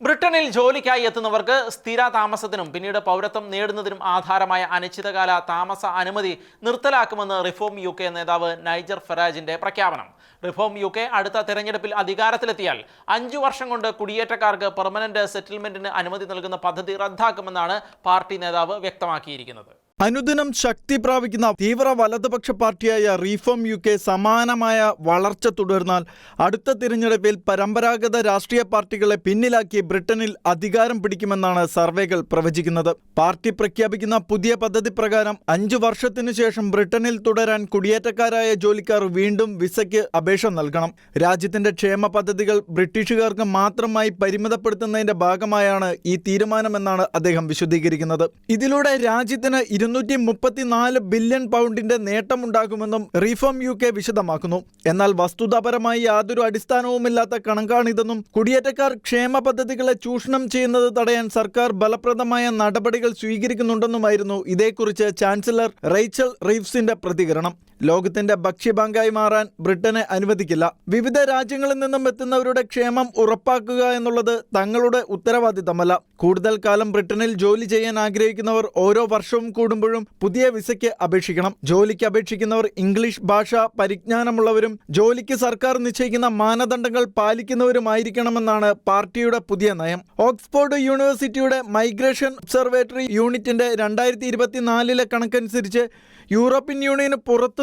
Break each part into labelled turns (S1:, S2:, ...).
S1: ബ്രിട്ടനിൽ ജോലിക്കായി എത്തുന്നവർക്ക് സ്ഥിര താമസത്തിനും പിന്നീട് പൗരത്വം നേടുന്നതിനും ആധാരമായ അനിശ്ചിതകാല താമസ അനുമതി നിർത്തലാക്കുമെന്ന് റിഫോം യു കെ നേതാവ് നൈജർ ഫെറാജിന്റെ പ്രഖ്യാപനം. റിഫോം യു കെ അടുത്ത തെരഞ്ഞെടുപ്പിൽ അധികാരത്തിലെത്തിയാൽ അഞ്ചു വർഷം കൊണ്ട് കുടിയേറ്റക്കാർക്ക് പെർമനന്റ് സെറ്റിൽമെന്റിന് അനുമതി നൽകുന്ന പദ്ധതി റദ്ദാക്കുമെന്നാണ് പാർട്ടി നേതാവ് വ്യക്തമാക്കിയിരിക്കുന്നത്.
S2: അനുദിനം ശക്തി പ്രാപിക്കുന്ന തീവ്ര വലതുപക്ഷ പാർട്ടിയായ റീഫോം യു കെ സമാനമായ വളർച്ച തുടർന്നാൽ അടുത്ത തിരഞ്ഞെടുപ്പിൽ പരമ്പരാഗത രാഷ്ട്രീയ പാർട്ടികളെ പിന്നിലാക്കി ബ്രിട്ടനിൽ അധികാരം പിടിക്കുമെന്നാണ് സർവേകൾ പ്രവചിക്കുന്നത്. പാർട്ടി പ്രഖ്യാപിക്കുന്ന പുതിയ പദ്ധതി പ്രകാരം അഞ്ചു വർഷത്തിനു ശേഷം ബ്രിട്ടനിൽ തുടരാൻ കുടിയേറ്റക്കാരായ ജോലിക്കാർ വീണ്ടും വിസയ്ക്ക് അപേക്ഷ നൽകണം. രാജ്യത്തിന്റെ ക്ഷേമ പദ്ധതികൾ ബ്രിട്ടീഷുകാർക്ക് മാത്രമായി പരിമിതപ്പെടുത്തുന്നതിന്റെ ഭാഗമായാണ് ഈ തീരുമാനമെന്നാണ് അദ്ദേഹം വിശദീകരിക്കുന്നത്. ഇതിലൂടെ രാജ്യത്തിന് ഇരുന്നൂറ്റി മുപ്പത്തിനാല് ബില്യൺ പൗണ്ടിന്റെ നേട്ടമുണ്ടാകുമെന്നും റീഫോം യു കെ വിശദമാക്കുന്നു. എന്നാൽ വസ്തുതാപരമായി യാതൊരു അടിസ്ഥാനവുമില്ലാത്ത കണക്കാണിതെന്നും കുടിയേറ്റക്കാർ ക്ഷേമ പദ്ധതികളെ ചൂഷണം ചെയ്യുന്നത് തടയാൻ സർക്കാർ ഫലപ്രദമായ നടപടികൾ സ്വീകരിക്കുന്നുണ്ടെന്നുമായിരുന്നു ഇതേക്കുറിച്ച് ചാൻസലർ റേച്ചൽ റീഫ്സിന്റെ പ്രതികരണം. ലോകത്തിന്റെ ഭക്ഷ്യബാങ്കായി മാറാൻ ബ്രിട്ടനെ അനുവദിക്കില്ല. വിവിധ രാജ്യങ്ങളിൽ നിന്നും എത്തുന്നവരുടെ ക്ഷേമം ഉറപ്പാക്കുക എന്നുള്ളത് തങ്ങളുടെ ഉത്തരവാദിത്തമല്ല. കൂടുതൽ കാലം ബ്രിട്ടനിൽ ജോലി ചെയ്യാൻ ആഗ്രഹിക്കുന്നവർ ഓരോ വർഷവും കൂടുമ്പോഴും പുതിയ വിസയ്ക്ക് അപേക്ഷിക്കണം. ജോലിക്ക് അപേക്ഷിക്കുന്നവർ ഇംഗ്ലീഷ് ഭാഷ പരിജ്ഞാനമുള്ളവരും ജോലിക്ക് സർക്കാർ നിശ്ചയിക്കുന്ന മാനദണ്ഡങ്ങൾ പാലിക്കുന്നവരുമായിരിക്കണമെന്നാണ് പാർട്ടിയുടെ പുതിയ നയം. ഓക്സ്ഫോർഡ് യൂണിവേഴ്സിറ്റിയുടെ മൈഗ്രേഷൻ ഒബ്സർവേറ്ററി യൂണിറ്റിന്റെ രണ്ടായിരത്തി ഇരുപത്തിനാലിലെ കണക്കനുസരിച്ച് യൂറോപ്യൻ യൂണിയന്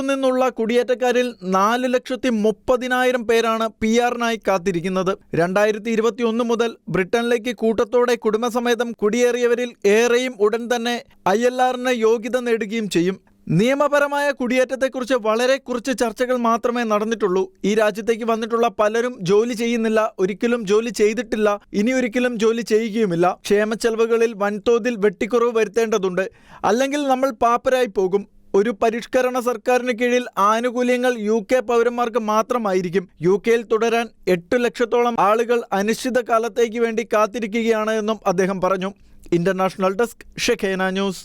S2: പുറത്തുനിന്നുള്ള കുടിയേറ്റക്കാരിൽ നാല് ലക്ഷത്തി മുപ്പതിനായിരം പേരാണ് പി ആറിനായി കാത്തിരിക്കുന്നത്. രണ്ടായിരത്തി ഇരുപത്തി ഒന്ന് മുതൽ ബ്രിട്ടനിലേക്ക് കൂട്ടത്തോടെ കുടുംബസമേതം കുടിയേറിയവരിൽ ഏറെയും ഉടൻ തന്നെ ഐ എൽ ആറിന് യോഗ്യത നേടുകയും ചെയ്യും. നിയമപരമായ കുടിയേറ്റത്തെക്കുറിച്ച് വളരെ കുറച്ച് ചർച്ചകൾ മാത്രമേ നടന്നിട്ടുള്ളൂ. ഈ രാജ്യത്തേക്ക് വന്നിട്ടുള്ള പലരും ജോലി ചെയ്യുന്നില്ല ഒരിക്കലും ജോലി ചെയ്തിട്ടില്ല ഇനി ഒരിക്കലും ജോലി ചെയ്യുകയുമില്ല. ക്ഷേമ ചെലവുകളിൽ വൻതോതിൽ വെട്ടിക്കുറവ് വരുത്തേണ്ടതുണ്ട്. അല്ലെങ്കിൽ നമ്മൾ പാപ്പരായി പോകും. ഒരു പരിഷ്കരണ സർക്കാരിന് കീഴിൽ ആനുകൂല്യങ്ങൾ യു കെ പൗരന്മാർക്ക് മാത്രമായിരിക്കും. യു കെയിൽ തുടരാൻ എട്ട് ലക്ഷത്തോളം ആളുകൾ അനിശ്ചിത കാലത്തേക്ക് വേണ്ടി കാത്തിരിക്കുകയാണ് എന്നും അദ്ദേഹം പറഞ്ഞു. International desk Shekinah news.